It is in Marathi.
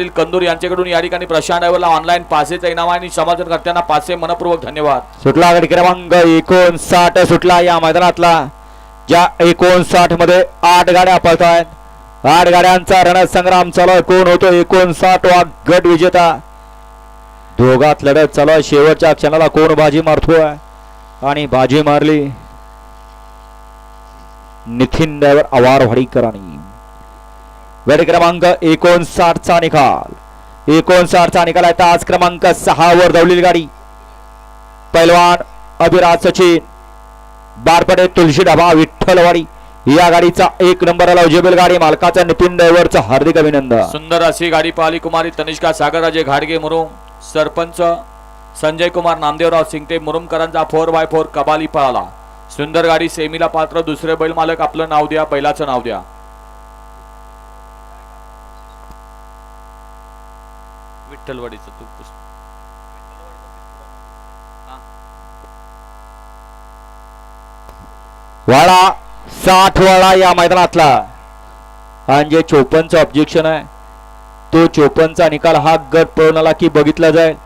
पाटील कंदूर यांच्याकडून या ठिकाणी प्रशांत ड्रायव्हरला ऑनलाईन पासेचा इनाम आणि समाजकर्त्यांना पाचशे मनपूर्वक धन्यवाद. सुटला गडी क्रमांक एकोणसाठ सुटला या मैदानातला. ज्या एकोणसाठमध्ये आठ गाड्या पळत आहेत आठ गाड्यांचा रणसंग्राम चालू आहे. कोण होतो एकोणसाठ वा गट विजेता? दोघात लढत चालू आहे. शेवटच्या क्षणाला कोण बाजी मारतोय आणि बाजी मारली. नितीन ड्रायव्हर आवार वाडीकरांनी गट क्रमांक एकोणसाठ चा निकाल. एकोणसाठ चा निकाल आहे. तास क्रमांक सहा वर दौडलेली गाडी. पैलवान अभिराज सचिन बारपडे तुलशी ढाबा विठ्ठलवाडी. या गाडीचा एक नंबरला उजेबल गाडी मालकाचा नितीन ड्रायव्हरचं हार्दिक अभिनंदन. सुंदर अशी गाडी पाहिली कुमारी तनिष्का सागरराजे घाडगे मुरुम सरपंच संजय कुमार नामदेवराव सिंगटे मुरुमकरांचा फोर बाय फोर कबाली पळाला. सुंदर गाडी सेमीला पात्र दुसरे बैल मालक आपलं नाव द्या बैलाचं नाव द्या. विठ्ठलवाडीचं तू पुस्तक. वाडा साठ वाडा या मैदानातला. आणि जे चोपनचं ऑब्जेक्शन आहे. तो चोपनचा निकाल हा गट पळवणाला की बघितला जाईल?